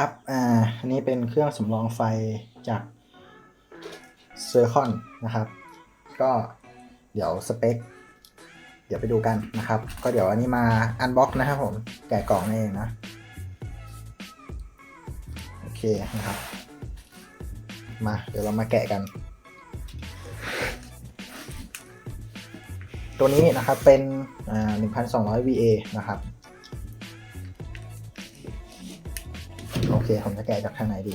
ครับ อ่า อันนี้เป็นเครื่องสำรองไฟจากเซอร์คอนนะครับ ก็เดี๋ยวสเปค เดี๋ยวไปดูกันนะครับ ก็เดี๋ยวอันนี้มาอันบ็อกนะครับผม แกะกล่องนั่เองนะ โอเคนะครับ มา เดี๋ยวเรามาแกะกัน ตัวนี้นะครับเป็น อ่า 1,200 VA นะครับ เค ผมจะแกะจากทางไหนดี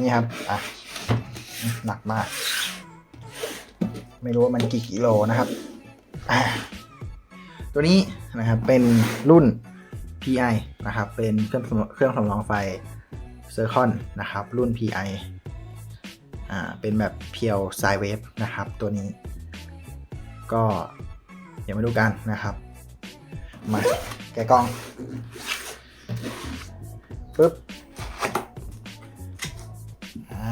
นี่ครับ อะ หนักมาก ไม่รู้ว่ามันกี่กิโลนะครับ ตัวนี้นะครับเป็นรุ่น PI นะครับ เป็นเครื่องเครื่องสำรองไฟ c i r c o n นนะครับ รุ่น PI อ่าเป็นแบบเพียวไซเวฟนะครับ ตัวนี้ ก็เดี๋ยวมาดูกันนะครับ มาแกะกล่องปึ๊บอ่า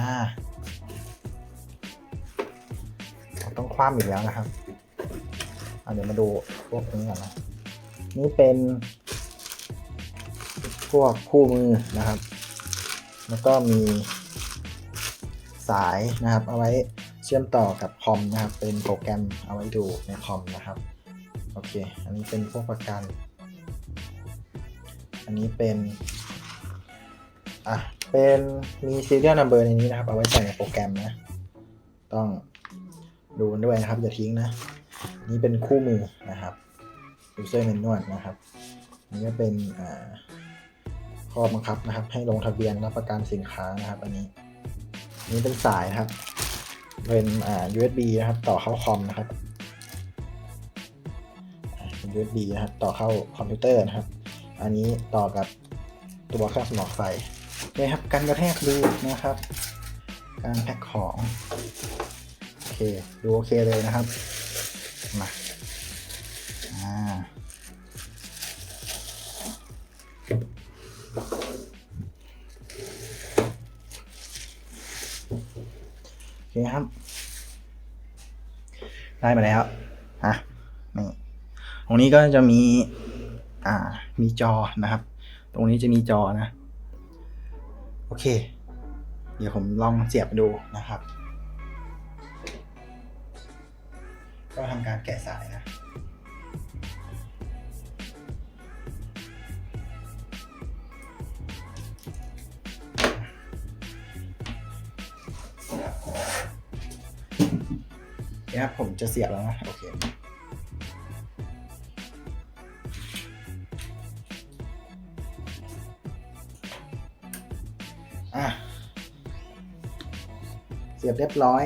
คว่ำอีกแล้วนะครับเดี๋ยวมาดูพวกนี้ก่อนนะ นี่เป็น พวกคู่มือนะครับ แล้วก็มีสายนะครับ เอาไว้เชื่อมต่อกับคอมนะครับ เป็นโปรแกรมเอาไว้ดูในคอมนะครับ โอเค อันนี้เป็นพวกประกัน อันนี้เป็น อะ เป็นมี serial number ในนี้นะครับ เอาไว้ใส่ในโปรแกรมนะ ต้อง ดูกันด้วยนะครับ อย่าทิ้งนะ นี่เป็นคู่มือนะครับ user manual นะครับ นี่ก็เป็นอ่าข้อบังคับนะครับ ให้ลงทะเบียนรับประกันสินค้านะครับ อันนี้ นี่เป็นสายนะครับ เป็นอ่า USB นะครับ ต่อเข้าคอมนะครับ USB นะครับ ต่อเข้าคอมพิวเตอร์นะครับ อันนี้ต่อกับตัวเครื่องสมองไฟนี่ครับ การกระแทกดูนะครับ การแพ็คของ เคดูโอเคเลยนะครับมาอ่าโอเคครับ ได้มาแล้วฮะนี่ตรงนี้ก็จะมีอ่ามีจอนะครับ ตรงนี้จะมีจอนะ โอเค เดี๋ยวผมลองเสียบดูนะครับ ก็ทำการแกะสายนะเดี๋ยผมจะเสียบแล้วนะ โอเคอะเสียบเรียบร้อย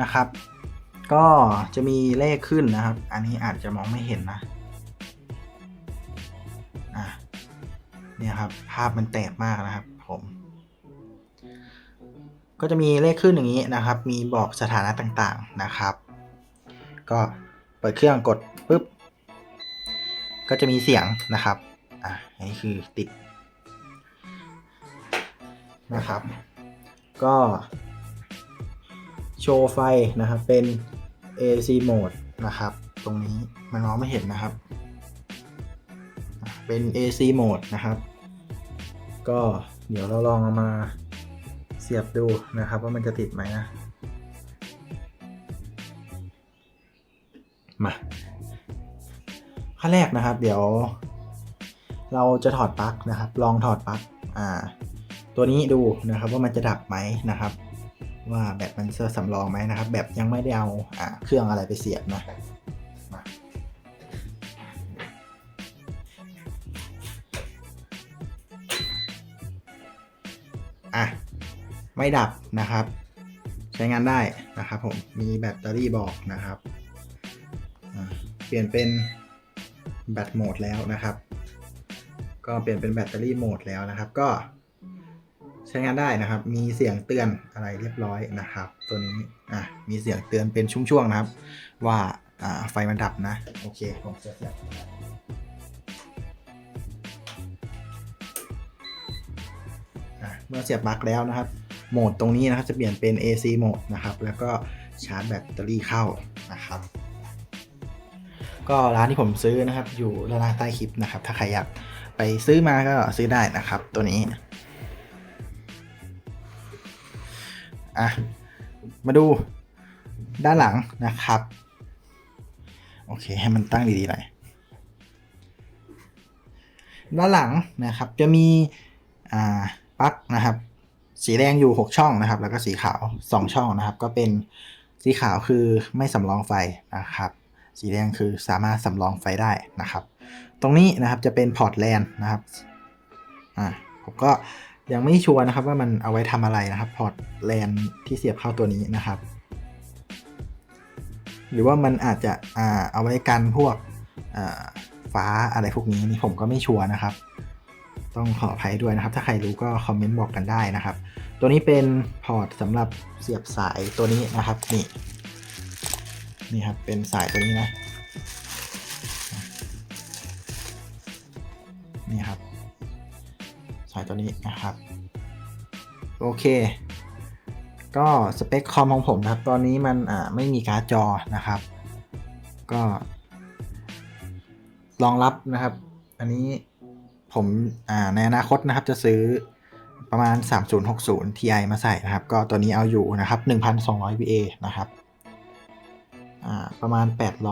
นะครับ ก็จะมีเลขขึ้นนะครับ อันนี้อาจจะมองไม่เห็นนะอะเนี่ยครับ ภาพมันแตกมากนะครับ ผม ก็จะมีเลขขึ้นอย่างนี้นะครับ มีบอกสถานะต่างๆนะครับ ก็เปิดเครื่องกดปุ๊บ ก็จะมีเสียงนะครับ อะอันนี้คือติดนะครับ ก็โชว์ไฟนะครับเป็น AC mode นะครับ ตรงนี้มันมองไม่เห็นนะครับ เป็น AC mode นะครับ ก็เดี๋ยวเราลองเอามาเสียบดูนะครับ ว่ามันจะติดไหมนะมาขั้นแรกนะครับ เดี๋ยว เราจะถอดปลั๊กนะครับ ลองถอดปลั๊กอ่า ตัวนี้ดูนะครับว่ามันจะดับไหมนะครับ ว่าแบตมันเซอร์สำรองไหมนะครับ แบบยังไม่ได้เอาอาเครื่องอะไรไปเสียบนะอะ ไม่ดับนะครับ ใช้งานได้นะครับผม มีแบตเตอรี่บอกนะครับ เปลี่ยนเป็นแบตโหมดแล้วนะครับ ก็เปลี่ยนเป็นแบตเตอรี่โหมดแล้วนะครับ ก็ ใช้งานได้นะครับ มีเสียงเตือนอะไรเรียบร้อยนะครับ ตัวนี้อะมีเสียงเตือนเป็นช่วงๆนะครับ ว่าอ่าไฟมันดับนะ โอเคผมเสียบเมื่อเสียบปลั๊กแล้วนะครับ โหมดตรงนี้นะครับจะเปลี่ยนเป็น AC โหมดนะครับ แล้วก็ชาร์จแบตเตอรี่เข้านะครับก็ร้านที่ผมซื้อนะครับ อยู่ด้านล่างใต้คลิปนะครับ ถ้าใครอยากไปซื้อมาก็ซื้อได้นะครับ ตัวนี้ อะ มาดูด้านหลังนะครับ โอเค ให้มันตั้งดีๆหน่อย ด้านหลังนะครับ จะมี อ่า ปลั๊กนะครับ สีแดงอยู่ 6 ช่องนะครับ แล้วก็สีขาว 2 ช่องนะครับ ก็เป็นสีขาวคือไม่สำรองไฟนะครับ สีแดงคือสามารถสำรองไฟได้นะครับ ตรงนี้นะครับจะเป็นพอร์ตแลนนะครับ อ่า ผมก็ ยังไม่ชัวร์นะครับว่ามันเอาไว้ทำอะไรนะครับพอร์ตแลนที่เสียบเข้าตัวนี้นะครับ หรือว่ามันอาจจะเอาไว้กันพวกฟ้าอะไรพวกนี้นี่ผมก็ไม่ชัวร์นะครับ ต้องขออภัยด้วยนะครับ ถ้าใครรู้ก็คอมเมนต์บอกกันได้นะครับ ตัวนี้เป็นพอร์ตสำหรับเสียบสายตัวนี้นะครับนี่นี่ครับเป็นสายตัวนี้นะ ตัวนี้นะครับ โอเค ก็สเปคคอมของผมนะครับ ตอนนี้มันอ่าไม่มีการ์ดจอนะครับ ก็รองรับนะครับ อันนี้ผมอ่าในอนาคตนะครับจะซื้อประมาณ 3060 Ti มาใส่นะครับ ก็ตัวนี้เอาอยู่นะครับ 1,200 VA นะครับอ่าประมาณ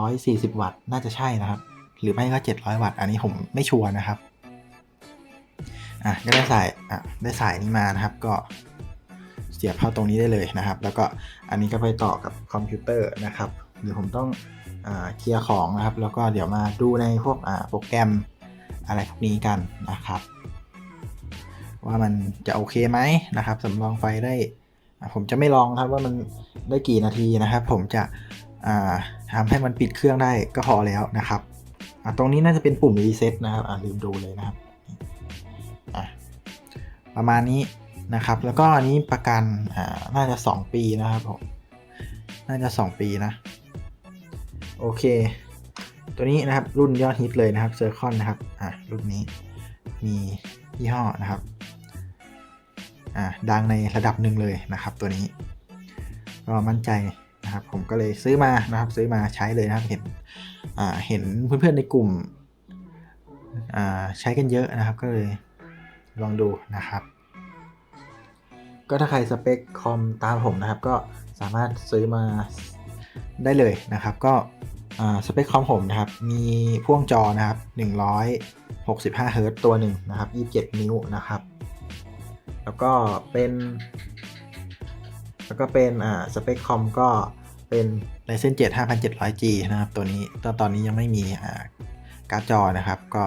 840 วัตต์ น่าจะใช่นะครับ หรือไม่ก็ 700 วัตต์ อันนี้ผมไม่ชัวร์นะครับ อะก็ได้สายอะได้สายนี้มานะครับ ก็เสียบเข้าตรงนี้ได้เลยนะครับ แล้วก็อันนี้ก็ไปต่อกับคอมพิวเตอร์นะครับเดี๋ยวผมต้องอ่าเคลียร์ของนะครับ แล้วก็เดี๋ยวมาดูในพวกอ่าโปรแกรมอะไรพวกนี้กันนะครับ ว่ามันจะโอเคไหมนะครับสำรองไฟได้ ผมจะไม่ลองครับว่ามันได้กี่นาทีนะครับ ผมจะอ่าทำให้มันปิดเครื่องได้ก็พอแล้วนะครับอะตรงนี้น่าจะเป็นปุ่มรีเซ็ตนะครับอ่าลืมดูเลยนะครับ ประมาณนี้นะครับ แล้วก็อันนี้ประกันอ่าน่าจะ 2 ปีนะครับผมน่าจะ 2 ปีนะ โอเค ตัวนี้นะครับรุ่นยอดฮิตเลยนะครับเซอร์คอนนะครับอะรุ่นนี้มียี่ห้อนะครับอะดังในระดับหนึ่งเลยนะครับ ตัวนี้ก็มั่นใจนะครับ ผมก็เลยซื้อมานะครับ ซื้อมาใช้เลยนะครับเห็นอ่าเห็นเพื่อนๆในกลุ่มอ่าใช้กันเยอะนะครับก็เลย ลองดูนะครับ ก็ถ้าใครสเปคคอมตามผมนะครับ ก็สามารถซื้อมาได้เลยนะครับ ก็สเปคคอมผมนะครับ มีพ่วงจอนะครับ 165เฮิรตซ์ตัวหนึ่งนะครับ 27 นิ้วนะครับ แล้วก็เป็น แล้วก็เป็นอ่าสเปคคอมก็เป็น Ryzen 7 5700G นะครับ ตัวนี้ตอนตอนนี้ยังไม่มีอ่าการ์ดจอนะครับ ก็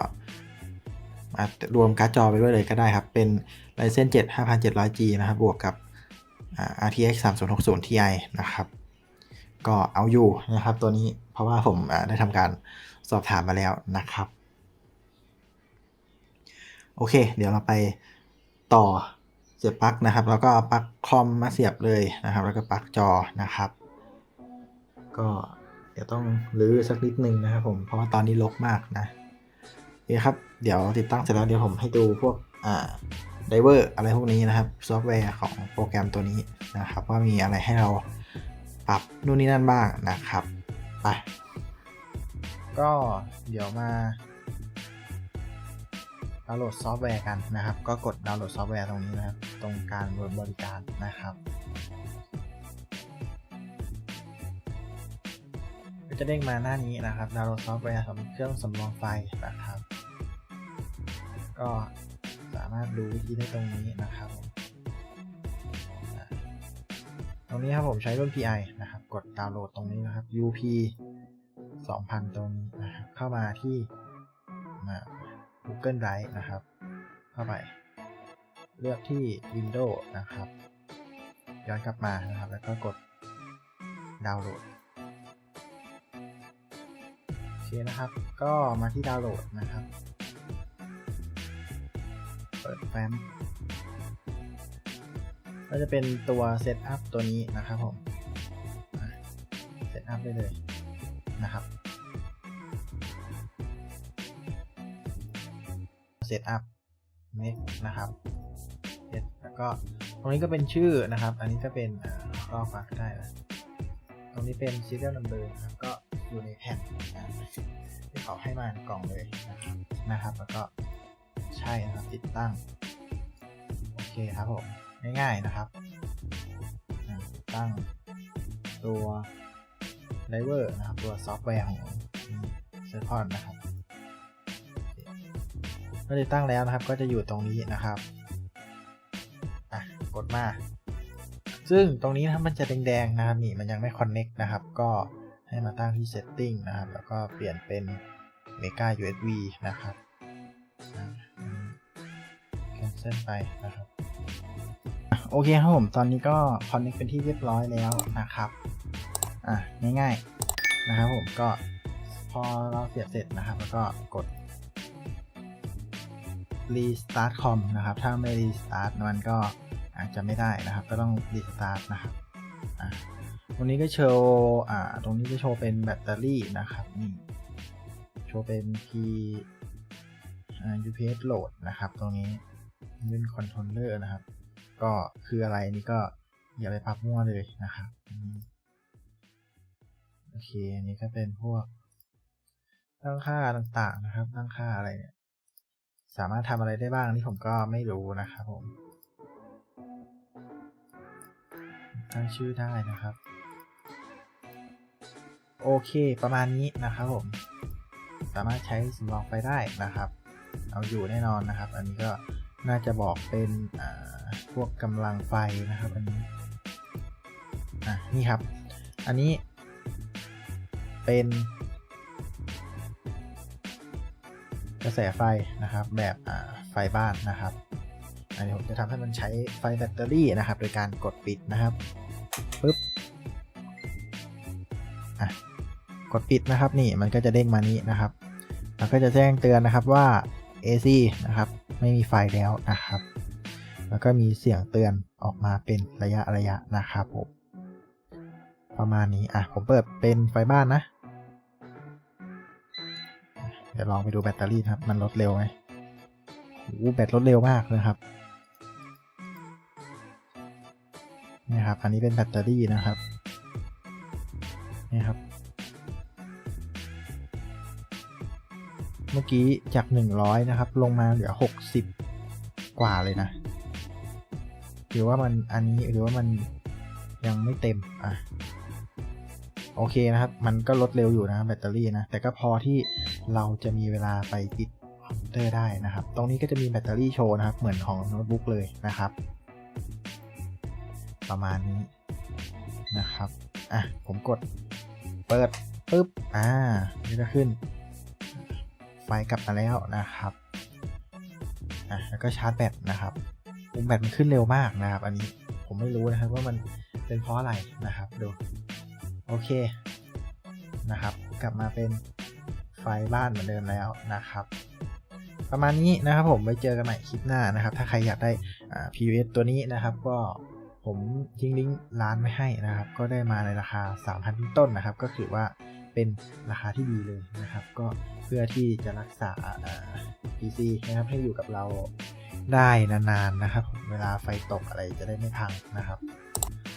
รวมการ์ดจอไปด้วยเลยก็ได้ครับ เป็น Ryzen 7 5700G นะครับ บวกกับอ่า RTX 3060 Ti นะครับ ก็เอาอยู่นะครับตัวนี้เพราะว่าผมได้ทำการสอบถามมาแล้วนะครับ โอเค เดี๋ยวเราไปต่อเสียบปลั๊กนะครับ แล้วก็ปลั๊กคอมมาเสียบเลยนะครับ แล้วก็ปลั๊กจอนะครับ ก็เดี๋ยวต้องรื้อสักนิดนึงนะครับผมเพราะว่าตอนนี้รกมากนะ คครับ เดี๋ยวติดตั้งเสร็จแล้วเดี๋ยวผมให้ดูพวกอ่าไดเวอร์อะไรพวกนี้นะครับ ซอฟต์แวร์ของโปรแกรมตัวนี้นะครับ ว่ามีอะไรให้เราปรับนู่นนี่นั่นบ้างนะครับไปก็เดี๋ยวมาดาวน์โหลดซอฟต์แวร์กันนะครับ ก็กดดาวน์โหลดซอฟต์แวร์ตรงนี้นะครับ ตรงการบริการนะครับก็จะเด้งมาหน้านี้นะครับดาวน์โหลดซอฟต์แวร์สำหรับเครื่องสำรองไฟนะครับ ก็สามารถดูวิธีได้ตรงนี้นะครับ ตรงนี้ครับผมใช้รุ่น PI นะครับ กดดาวน์โหลดตรงนี้นะครับ UP 2000 ตรงนี้นะครับ เข้ามาที่มา Google Drive นะครับ เข้าไป เลือกที่ Windows นะครับ ย้อนกลับมานะครับ แล้วก็กดดาวน์โหลดโอเคนะครับ ก็มาที่ดาวน์โหลดนะครับ ปิดแฟ้มก็จะเป็นตัวเซตอัพตัวนี้นะครับผมเซตอัพได้เลยนะครับเซตอัพนี่นะครับเซตแล้วก็ตรงนี้ก็เป็นชื่อนะครับ อันนี้ก็เป็นอ่าก็ฝากได้นะตรงนี้เป็น serial number นะครับก็อยู่ในแผ่นที่เขาให้มาในกล่องเลยนะครับนะครับแล้วก็ ใช่นะครับติดตั้ง โอเคครับผม ง่ายๆนะครับติดตั้งตัวไดเวอร์นะครับ ตัวซอฟต์แวร์ของเซอร์พอนนะครับเมื่อติดตั้งแล้วนะครับก็จะอยู่ตรงนี้นะครับอะกดมา ซึ่งตรงนี้นะครับมันจะแดงๆนะครับนี่มันยังไม่ connect นะครับ ก็ให้มาตั้งที่ setting นะครับ แล้วก็เปลี่ยนเป็น mega USB นะครับ cancel ไปนะครับโอเคครับผมตอนนี้ก็ connect เป็นที่เรียบร้อยแล้วนะครับอะง่ายๆนะครับผมก็พอเราเสียบเสร็จนะครับ แล้วก็กด restart com นะครับ ถ้าไม่ restart มันก็อาจจะไม่ได้นะครับ ก็ต้อง restart นะครับอะตรงนี้ก็โชว์อ่าตรงนี้ก็โชว์เป็นแบตเตอรี่นะครับนี่โชว์เป็น P อ่า UPS load นะครับตรงนี้ เป็นคอนโทรลเลอร์นะครับ ก็คืออะไรนี่ก็อย่าไปปับมั่วเลยนะครับโอเค อันนี้ก็เป็นพวกตั้งค่าต่างๆนะครับ ตั้งค่าอะไรเนี่ย สามารถทำอะไรได้บ้างนี่ผมก็ไม่รู้นะครับผม ตั้งชื่อได้นะครับ โอเคประมาณนี้นะครับผม สามารถใช้สำรองไฟได้นะครับ เอาอยู่แน่นอนนะครับ อันนี้ก็ น่าจะบอกเป็นพวกกำลังไฟนะครับอันนี้อะนี่ครับ อันนี้เป็นกระแสไฟนะครับแบบไฟบ้านนะครับอันนี้ผมจะทำให้มันใช้ไฟแบตเตอรี่นะครับ โดยการกดปิดนะครับปึ๊บอะกดปิดนะครับนี่มันก็จะเด้งมานี้นะครับ แล้วก็จะแจ้งเตือนนะครับว่า AC นะครับ ไม่มีไฟแล้วนะครับ แล้วก็มีเสียงเตือนออกมาเป็นระยะระยะนะครับผมประมาณนี้อะผมเปิดเป็นไฟบ้านนะ เดี๋ยวลองไปดูแบตเตอรี่ครับ มันลดเร็วไหมโอ้โหแบตลดเร็วมากเลยครับนี่ครับ อันนี้เป็นแบตเตอรี่นะครับนี่ครับ เมื่อกี้จาก 100 นะครับ ลงมาเหลือ 60 กว่าเลยนะ หรือว่ามันอันนี้หรือว่ามันยังไม่เต็ม อะ โอเคนะครับ มันก็ลดเร็วอยู่นะแบตเตอรี่นะ แต่ก็พอที่เราจะมีเวลาไปติดคอมพิวเตอร์ได้นะครับ ตรงนี้ก็จะมีแบตเตอรี่โชว์นะครับ เหมือนของโน้ตบุ๊กเลยนะครับ ประมาณนี้นะครับ อะ ผมกดเปิดปุ๊บ อ่า นี่ก็ขึ้น ไฟกลับมาแล้วนะครับอะแล้วก็ชาร์จแบตนะครับปุ่มแบตมันขึ้นเร็วมากนะครับ อันนี้ผมไม่รู้นะครับว่ามันเป็นเพราะอะไรนะครับดูโอเคนะครับ กลับมาเป็นไฟบ้านเหมือนเดิมแล้วนะครับ ประมาณนี้นะครับผมไว้เจอกันใหม่คลิปหน้านะครับ ถ้าใครอยากได้ PVS ตัวนี้นะครับ ก็ผมทิ้งลิงก์ร้านไว้ให้นะครับ ก็ได้มาในราคา 3,000 ต้นนะครับ ก็ถือว่า เป็นราคาที่ดีเลยนะครับ ก็เพื่อที่จะรักษา PC นะครับให้อยู่กับเราได้นานๆนะครับ เวลาไฟตกอะไรจะได้ไม่พังนะครับ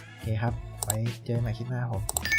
โอเคครับ ไว้เจอกันใหม่คลิปหน้าครับผม